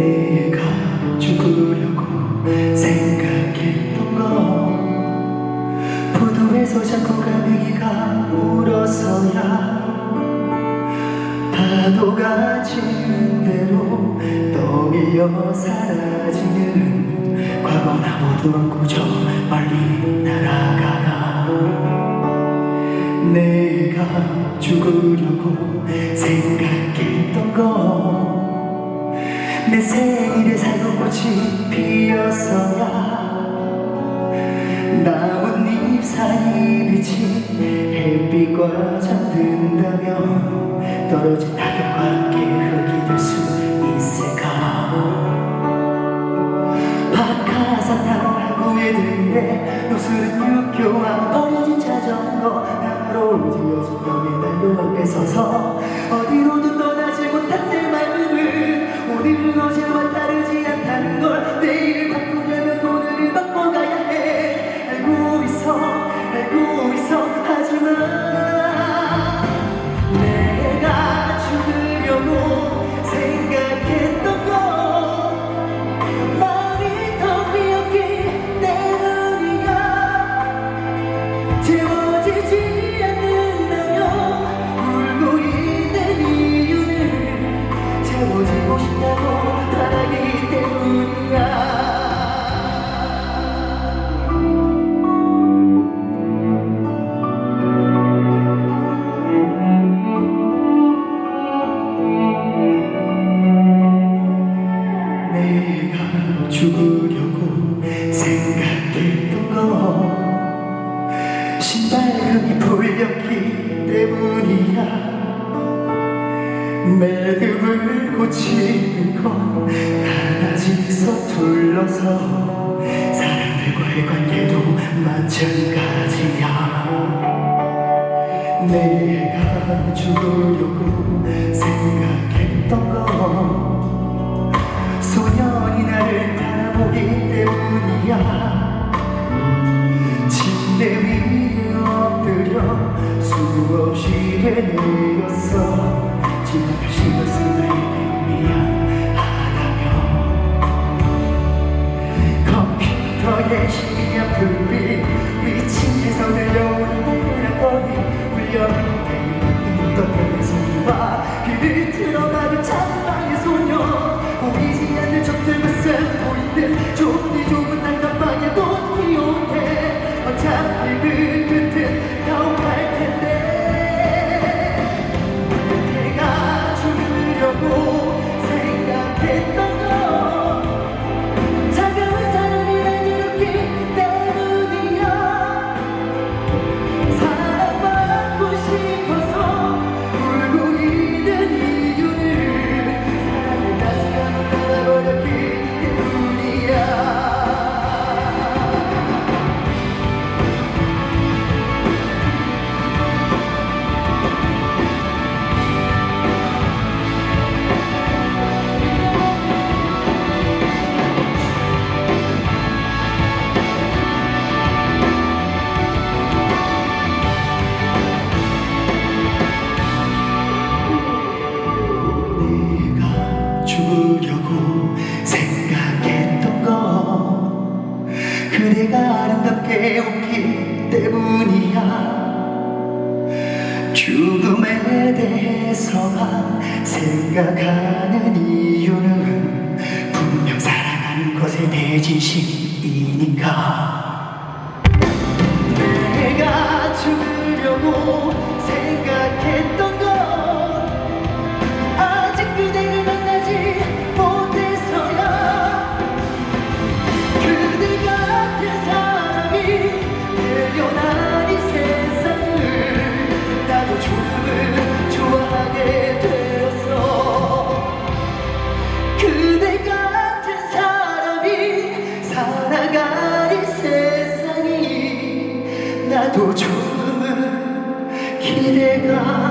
내가 죽으려고 생각했던 건 부두에서 자꾸 가느기가 울어서야 파도가 치는 대로 떠밀려 사라지는 과거나 모두 안고 저 멀리 날아가라 내가 죽으려고 생각했던 건 내 생일에 살구꽃이 피어서야. 나뭇잎 사이 비친 햇빛과 잠든다면 떨어진 낙엽과 함께 흙이 될 수 있을까? 박하사탕 후회되는데 노슬은 육교와 버려진 자전거 나로 지어진 벽에 난로 앞에 서서 어디로도 오늘은 어제와 다르지 않다는 걸 매듭을 고치는 건 하나씩 서툴러서 사람들과의 관계도 마찬가지야. 내가 죽으려고 생각했던 건 소년이 나를 바라보기 때문이야. 침대 위에 엎드려 수없이 되뇌었어. 지나갈 시간은 나에게 미안하다며 컴퓨터의 시간 불 그대가 아름답게 웃기 때문이야. 죽음에 대해서만 생각하는 이유는 분명 사랑하는 것에 대해 진심이니까 나도 조금은 기대가